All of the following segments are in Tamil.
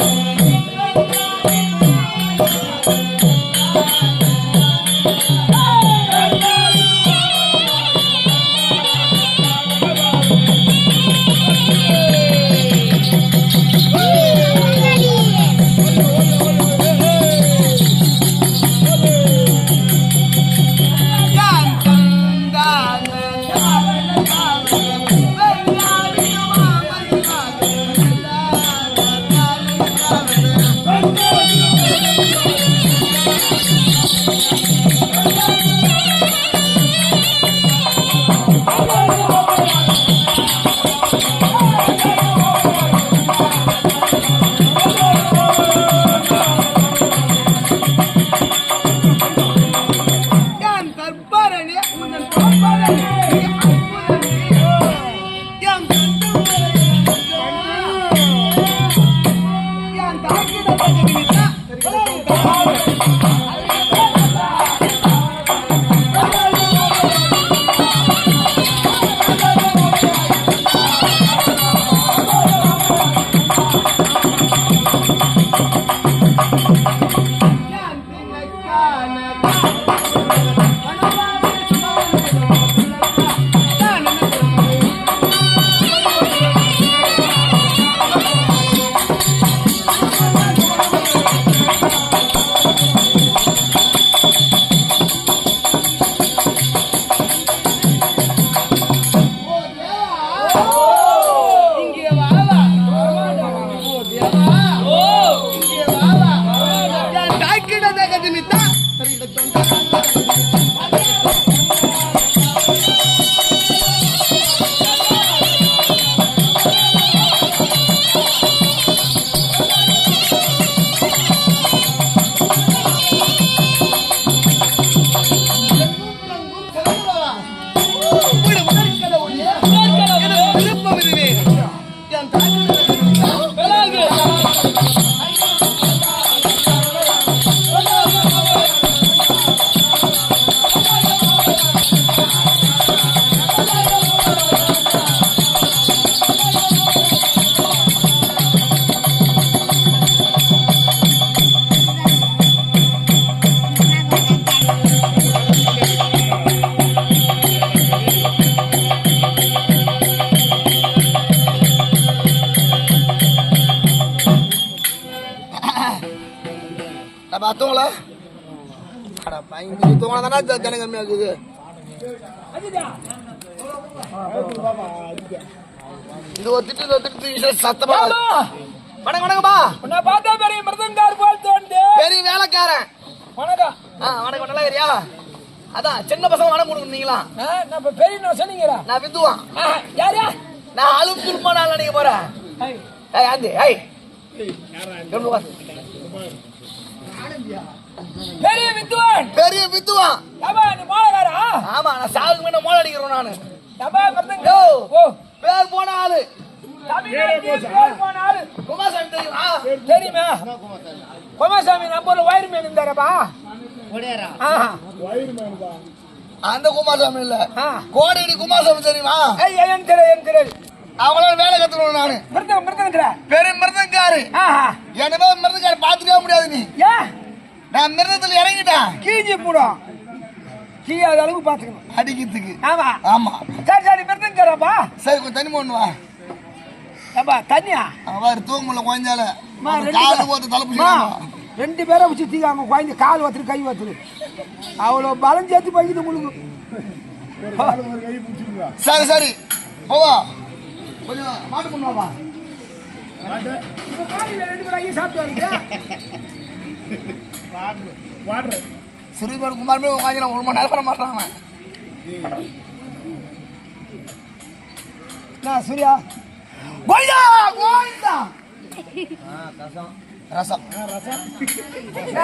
என் தூங்கினா தானே கம்மியா இருக்குது. இது ஒரு திட்டு ஒரு திட்டு இது சத்தமா வணக்கம் வணக்கம்மா. உன்னை பார்த்தா பெரிய மிருதங்கார் போல் தோணுது பெரிய வேலைக்காரன். வணக்கம். ஆ வணக்கம் நல்லா இருக்கியா அதான் சின்ன பசங்க வணக்கம் கொடுக்குறீங்களா? நான் இப்ப பெரிய நான் சொன்னீங்களா? நான் வித்துவான். யாரா நான் அழுப்பு நாள் நினைக்க போறேன். ஐய், ஏய்? பெரிய வித்துவான் பெரிய வித்துவான் ஏப்பா நீ மோளகாரா ஆமா நான் சாவுக்கு முன்ன மோள அடிக்கிறோம் நானு. ஏப்பா மிருதங்க. யோ. ஓ. பேர் போன ஆளு. தமிழ்நாட்டில் பேர் போன ஆளு. குமாரசாமி தெரியுமா? தெரியுமா? குமாரசாமி நம்பூர்ல வயிறு மீன் இருந்தாரப்பா. ஆஹா. அந்த குமாரசாமி இல்ல. ஆ. கோடியடி குமாரசாமி தெரியுமா? ஐய், எனக்கு தெரியாது அவங்களால வேலை கத்துக்கணும் நானு. மிருதங்க மிருதங்கிற. பெரிய மிருதங்காரு. ஆஹா. என்னமே மிருதங்காரு பாத்துக்கவே முடியாது நீ. ஏன்? நான் மிருதத்துல இறங்கிட்டேன். கீஞ்சி போடும் கீழாத அளவுக்கு பாத்துக்கணும். அடிக்கிறதுக்கு. ஆமா. ஆமா. சரி சரி மிருதங்கிறப்பா சரி கொஞ்சம் தண்ணி போடணும் வா. ஏப்பா தண்ணியா? அவர் தூங்க அம்மா, ரெண்டு காலு. போட்டு தலை அம்மா, பிடிச்சி ரெண்டு பேரை வச்சு தீக்காம குழந்தை கால் வத்துரு கை வத்துரு. அவ்வளோ பலம் சேர்த்து பைக்குது முழுங்கு சரி சரி. போவா. கொஞ்சம் மாட்டு பண்ணுவாப்பா ரெண்டு பேரும் சாப்பிட்டு வரீங்க சிறுபாடு குமாரமே உட்காந்து ஒரு மணி நேரம் பண்ண மாட்டாங்க நான் சூர்யா கோயிந்தா கோயிந்தா ரசம் ரசம்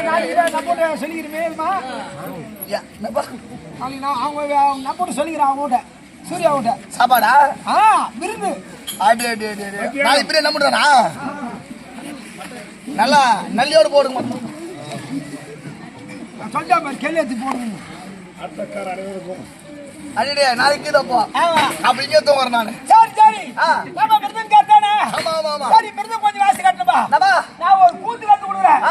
நாளைக்கு தான் நான் போட்டு சொல்லிக்கிறேன்மா யா, அவங்க அவங்க நான் போட்டு சொல்லிக்கிறேன் அவங்ககிட்ட சூர்யா அவங்ககிட்ட சாப்பாடா ஆ விருந்து அடி அடி அடி அடி நாளைக்கு பிரியா என்ன பண்றானா நல்லா நல்லியோடு போடுங்க சொல்லிட்டா பாரு கேள்வி எடுத்து போடணும் அத்தக்கார அனைவருக்கும் அடிடே நாளைக்கு தப்போ அப்படிங்க தூங்குறேன் சரி சரி. நம்ம விருதம் ஆமா ஆமா ஆமா. சரி விருதம் கொஞ்சம் வாசி கட்டணுமா? நம்ம ஒரு கூத்து கட்டு கொடுக்குறேன்.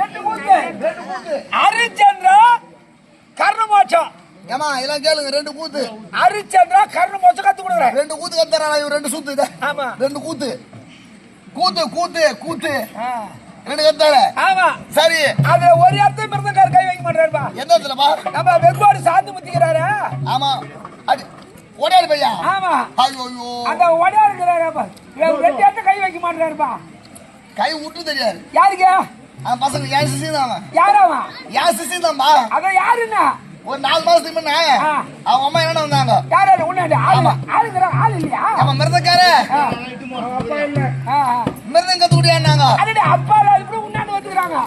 ரெண்டு கூத்து. ரெண்டு கூத்து. அரிச்சந்திரா கர்ணமோட்சம். ஏமா இதெல்லாம் கேளுங்க ரெண்டு கூத்து. அரிச்சந்திரா கர்ணமோட்சம் கத்து கொடுக்குறேன். ரெண்டு கூத்து கத்துறானா இவன்? ரெண்டு சூத்து இத? ஆமா. ரெண்டு கூத்து. கூத்து கூத்து கூத்து. ரெண்டு ஆமா. சரி. அதுல ஒரு இடத்துல மிருதங்கார் கை வைக்க மாட்டாருப்பா. எந்த இடத்துலப்பா நம்ம வெங்கோடு சாந்து முத்திக்கிறாரு. ஆமா. அடி ஓடாடி பையா? ஆமா. ஐயோ அந்த ஒடையா இருக்கிறாருப்பா ரெண்டு இடத்துல கை வைக்க மாட்டாருப்பா. கை விட்டு தெரியாது. யாருக்கு? அவன் பசங்க என் சிசி தான் அவன்? யாராவா? என் சிசி தான்ப்பா அதான் யாருன்னா? ஒரு நாலு மாசத்துக்கு முன்ன. அவங்க அம்மா என்ன வந்தாங்க? யாரு உன்னாடி ஆளு ஆளுங்கிற ஆள் இல்லையா? அவன் மிருதக்கார. மிருதம் கத்து கொடுத்தாங்க அடடே, அப்பா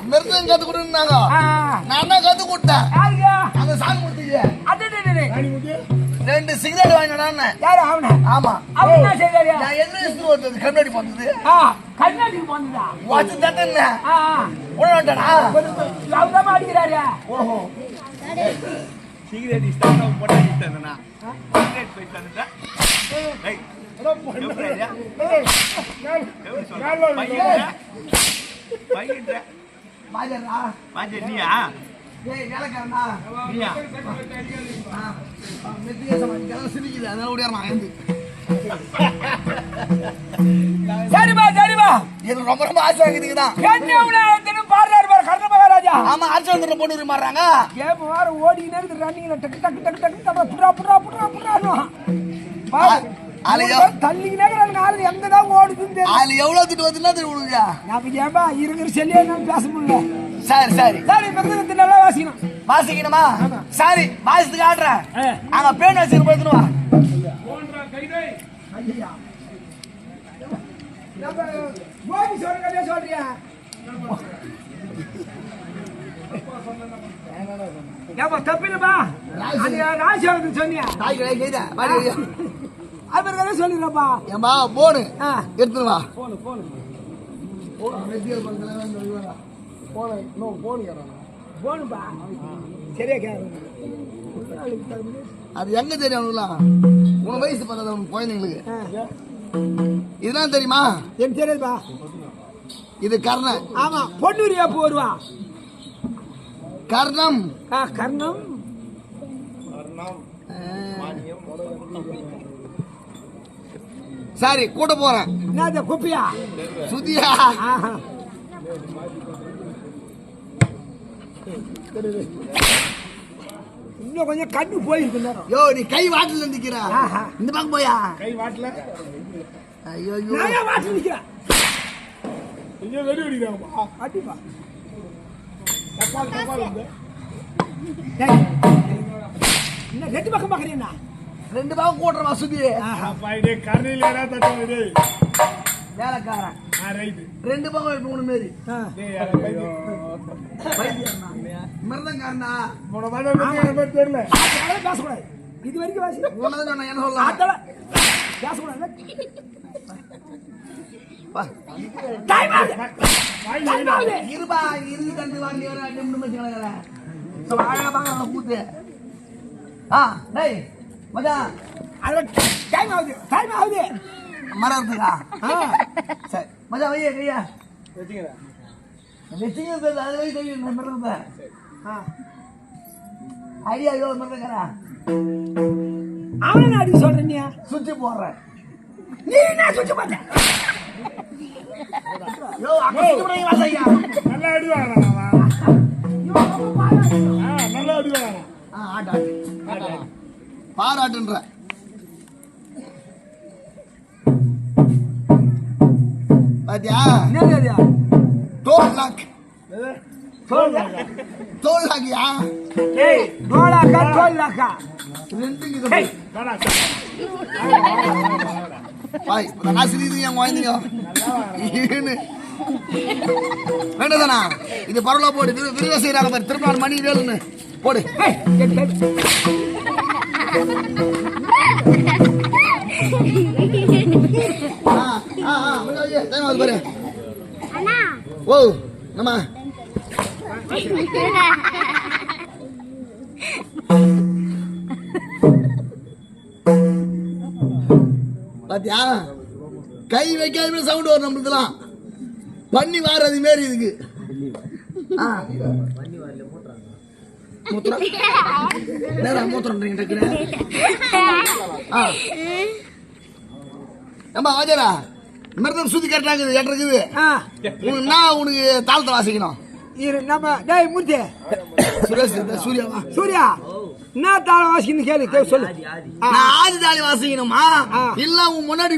மிருதம் கத்து கொடுத்தாங்க ஆ, நான் தான் கத்து கொடுத்தேன் அந்த சாமி கொடுத்தீங்க ரெண்டு சிகரெட் வாங்கினான்னு யாரு அவன ஆமா அவன் என்ன செய்தாரு நான் என்ன இஷ்டம் வந்தது கண்ணாடி பார்த்தது ஆ கண்ணாடிக்கு போனதா வாட்சி அவதான் அடிக்கிறாரு ஓஹோ சிகரெட் இஷ்டம் போட்டா இஷ்டம் சிகரெட் போய் தந்துட்டா ஏய் எப்படியா? நீயா ஏய் வேலைக்காரனா நீயா மெத்திய சமாளிக்கலாம் சிரிக்குது அதனால ஓடியாரமா எழுந்து சரிப்பா சரிப்பா எனக்கு ரொம்ப ரொம்ப ஆசை ஆகுதுக்கு தான் என்ன உலகத்திலும் பாடுறாரு பாரு கர்ண மகாராஜா ஆமா அர்ச்சந்திர பொண்ணு மாறுறாங்க கேம் வார ஓடினே இருக்கு ரன்னிங்ல டக்கு டக்கு டக்கு டக்கு புடா புடா புடா புடான்னு பாரு அலையோ. தள்ளிக்கினே ஆளு எங்க தான் ஓடுதுன்னு அதுல எவ்வளவு திட்டு வந்துன்னா தெரியும் நான் ஏன்பா இருக்கிற செல்லியே என்னால பேச முடியல. சரி சரி. சரி மிருதகத்தை நல்லா வாசிக்கணும். வாசிக்கணுமா? சரி வாசித்துக்கு ஆடுறேன் ஆ. அங்க பேன் வச்சுட்டு போயிட்டு வா. ஐயா. நம்ம கோபி சொல்ற கதையா சொல்றியா? ஏப்பா தப்பில்லப்பா. அது வந்து சொன்னியா? கதை சொல்லிடுறப்பா. ஏம்பா போனு. எடுத்துட்டு வா. போனு போனு. போனுப்பா சரியா கேட்க அது எங்க தெரியும் அவனுக்குலாம் உன வயசு பார்த்தா உனக்கு குழந்தைங்களுக்கு. இதெல்லாம் தெரியுமா? எனக்கு தெரியாதுப்பா. இது கர்ணன். ஆமா பொண்ணுரியா போடுவா கர்ணம். ஆ கர்ணம். சரி கூட போறேன். என்னது குப்பியா? சுதியா. இன்னும் கொஞ்சம் கண்ணு போயிருக்கு யோ நீ கை வாட்டில் நிக்கிற. இந்த பக்கம் போயா? கை வாட்டல. ஐயோ ஐயோ. நான் மாட்டி நிக்கிறேன்? கொஞ்சம் வெடி வெடிக்கிறாங்கப்பா. தப்பால் தப்பால் டேய், என்ன ரெண்டு பக்கம் பாக்குறீங்களா ரெண்டு பக்கம் கூட்டுறவா சுதி அப்பா இதே கரணியில் ஏடா தட்டம் இது. வேலைக்காரன். ரெண்டு பக்கம் மூணு மாரி. மிருதங்காரனா? தெரியல. பேசக்கூடாது இது வரைக்கும் என்ன சொல்லலாம்? பேசக்கூடாது இருபா இருந்து தந்து வாங்கி வர நிமிடம் வச்சுக்கலாம் கூத்து. ஆ டேய். மச்சான் அதில் டைம் ஆகுது டைம் ஆகுது ஆ சரி மச்சான் வைய கையா வச்சுக்கிறேன் வச்சுக்கிறது அது வை கை மிருந்த ஆ ஐடியா யோ மிருந்தங்கிறா அவனை அடி சுவிட்ச் போடுறேன் நீ என்ன சுவிட்ச் வாசையா நல்லா அடி வாங்கலாம் ஆ நல்லா அடி வாங்கலாம் ஆ ஆட்டு ஆட்டு பாராட்டுன்ற. பாத்தியா? Toll lock. டோல் லாக்யா ஏய் டோலாக்கா இது பாய் நான் சிரிக்கிறீங்க என் குழந்தைங்க ஈனு. வேண்டதானா இது பரவலா போடு. விரு- விருத செய்யறாங்க பாரு திருப்பி மணி வேலுன்னு. போடு. ஆ ஆ ஆ கொஞ்சம் பாரு ஓ நம்ம பாத்தியா? கை வைக்காத சவுண்ட் வரும் நம்மளுக்குலாம் பண்ணி வாரது மாரி இதுக்கு. மூத்திரம் என்னடா மூத்திரம் டக்குனு? ஆ. ஏம்பா வாஜரா மிருதம் சுத்தி இருக்குது ஆ. உனக்கு நான் உனக்கு தாளத்தை வாசிக்கணும். இரு நம்ம டேய் மூர்த்தி. சுரேஷ் சூர்யாவா சூர்யா என்ன தாளம் வாசிக்கணும் கேளு சொல்லு. ஆதி தாலி வாசிக்கணுமா? ஆ. இல்ல உன் முன்னாடி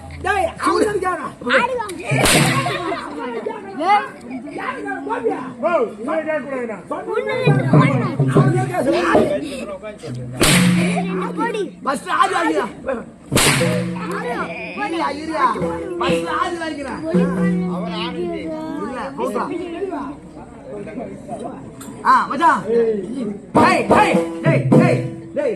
அவங்க அவங்க டேய் அவனுக்காக கேளு. போவியா? ஓ இவன் கேட்கக்கூடாதுண்ணா அவனுக்காக கேளு. ஆதி. பஸ் ஆதி வாங்கிடா இருயா இருயா பஸ் ஆதி வாங்கிடா இல்ல போடா ஆ மச்சான் டேய் டேய் டேய் டேய் டேய்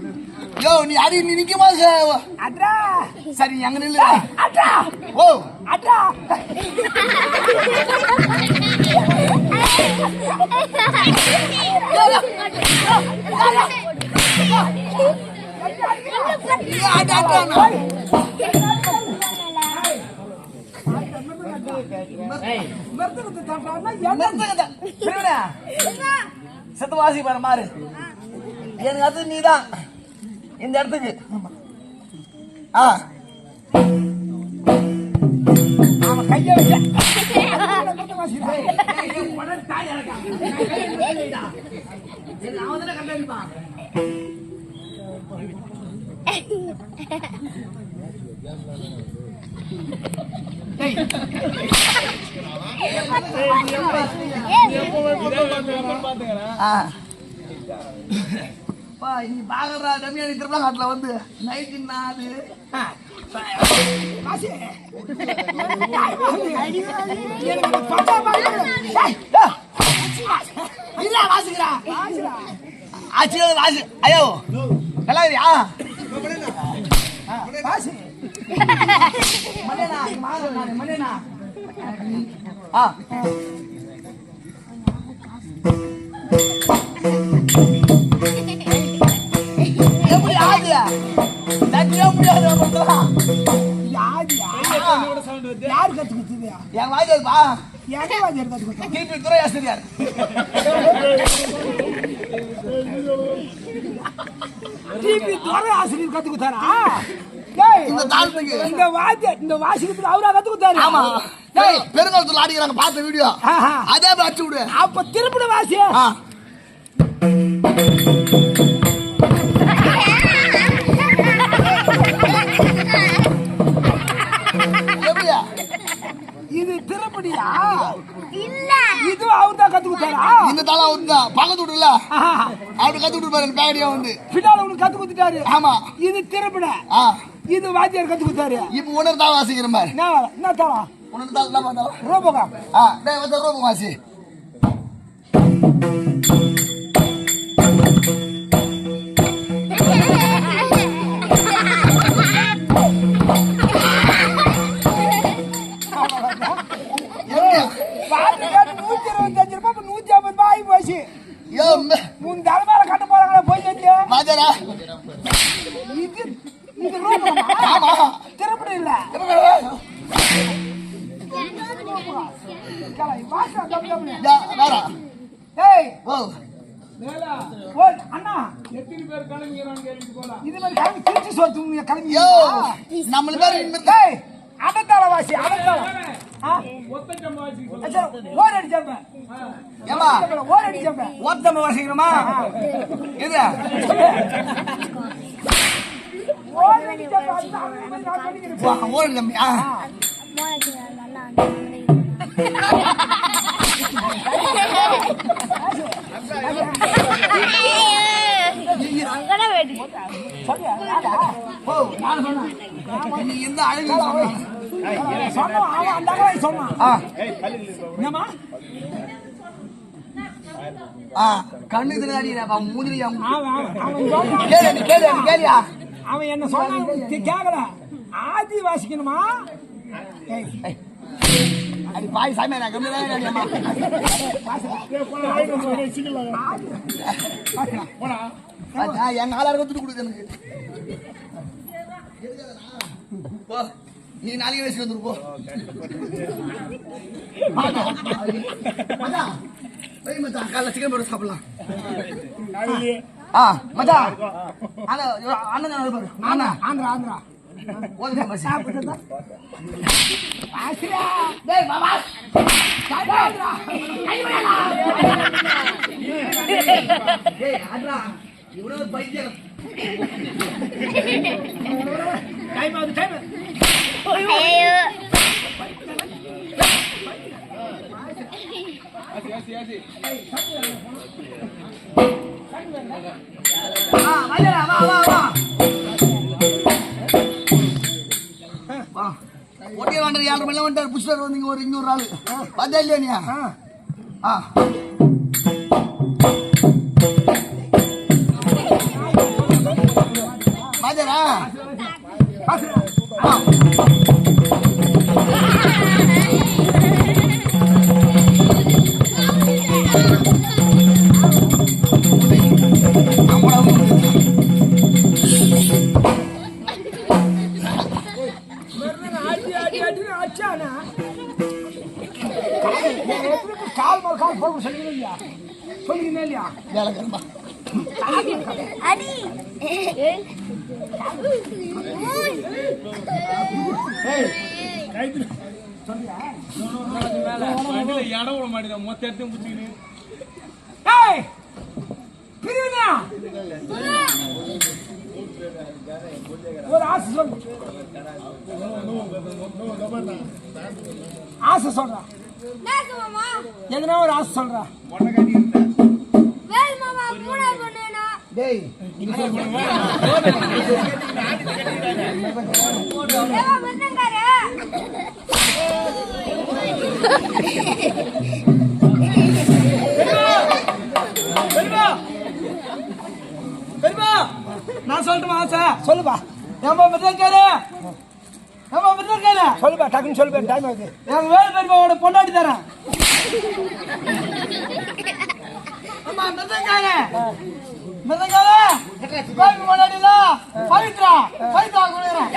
யோ நீ அடி நீ நிக்குமா? அட்ரா. சரி அங்க நில்லு. அட்ரா. ஓ. அட்ரா. அட அட மருத்துவத்தை தட்டான்னா என்ன? செத்து வாசி பாரு மாறு. எனக்கு அது நீதான். இந்த இடத்துக்கு. ஆ. அவன் கையை வச்ச. மருத்துவத்தை வாசிக்கிறான். அவன் தானே கண்டடிப்பான் ஆ வந்து நைட்டு நாது வாசி. எனக்கு அந்த பச்சை பாக்குறது. டேய், ஆகுது தட்டியே முடியாது? யாரு கத்து? என் வாய்தல்பா எங்க வாத்தியார் கத்து கொடுத்தா? கிபி துறை ஆசிரியர். டிபி துறை ஆசிரியர் கத்து கொடுத்தாரா? இந்த தாழ்மைக்கு. இந்த வாசிக்கிறதுக்கு அவரா கத்து கொடுத்தாரு ஆமா பெருங்காலத்துல ஆடிக்கிறாங்க பார்த்த வீடியோ. அதே மாதிரி அடிச்சு விடு. அப்ப திருப்பிட வாசி இது திருப்படியா இது அவர் தான் கத்து கொடுத்தாரா இந்த தலை வந்து பக்கத்து விட்டுல. ஆஹா. அப்படி கத்து விட்டு பாரு பேக்கடியா வந்து. பின்னால உனக்கு கத்து கொடுத்துட்டாரு ஆமா. இது திருப்பிட ஆ. இது வாத்தியார் கத்து கொடுத்தாரு இப்ப உணர் தான் வாசிக்கிற மாதிரி என்ன தரம் உணர் தான் ரோபோகாம் ஆ. டேய் வந்து வாசி. ஆகி போச்சு உன் தலைமையில கட்ட போறாங்களா போய் வச்சு மாஜரா. இது இது? ஆமா திருப்படி இல்ல கலை, வாசா, தப்பு, தப்பு. யா வேற ஏய் ஓ ஓ அண்ணா எத்தனை பேர் கிளம்பிக்கிறான்னு கேட்டுட்டு போடா இது மாதிரி கிளம்பி திருச்சி சொல்லுங்க கிளம்பி யோ நம்மள பேர் இந்த ஏய் அடத்தாள வாசி அடத்தாள ஆ ஒத்தச்சம்பா வச்சு அச்சா, ஓர் அடிச்சப்ப ஏமா ஓர் அடிச்சப்ப ஓத்தம்ப வாசிக்கிறோமா இது ஓர் அடிச்சப்ப அது அவனுக்கு போய் நான் பண்ணிக்கிறேன். வா, ஓடு தம்பி ஆ சொல்லியா யாரா? ஓ நான் சொன்னேன் நீ எந்த அழகு சொன்ன சொன்னவன் அவன் அந்த அகவை சொன்னான் ஆ. என்னம்மா? ஆ கண்ணு அவன் அவன் சொன்னான் கேளு கேளு கேளியா? அவன் என்ன சொன்னான்? கே- கேக்கல. ஆதி வாசிக்கணுமா. அடி பாய் சாமி நான் கம்மி தான் என் ஆளார கொடுத்துட்டு கொடுக்கு எனக்கு. நீ நாளைக்கு வயசுக்கு வந்துரு போ. மச்சான். மச்சான். போய் மச்சான் காலைல சிக்கன் போட்டு சாப்பிடலாம். ஆ மச்சான். அண்ணா பாரு. ஆந்திரா ஆந்திரா. ஆந்திரா பைத்தியம். டைம் ஆகுது டைம் வா வா வா வா. ஒட்டிய வாண்டர் ஏழரை மணி வந்துட்டார். புஷ்டர் வந்து இங்க ஒரு இன்னொரு ஆள். பார்த்தா இல்லையா நீ? ஆ. பாத்தரா ஆ. ஏய் பிரிவினா ஒரு ஆசை சொல்லு ஆசை சொல்றா. எதுனா ஒரு ஆசை சொல்றா. வேல் மாமா பூனா பண்ணுனா டேய் ஏவா வந்தங்காரே. பெரியமா பெரியமா நான் சொல்லட்டுமா ஆசை? சொல்லுப்பா. ஏமா விருதுக்காரு ஏமா விருதுக்காரு சொல்லுப்பா டக்குன்னு சொல்லுப்பா டைம் ஆகுது. எங்க வேலை பெரியமாவோட பொண்டாட்டி தரேன் அம்மா மிருதங்கார மிருதங்கார கோபி பொண்டாட்டில பவித்ரா பவித்ரா கொடுக்குறேன்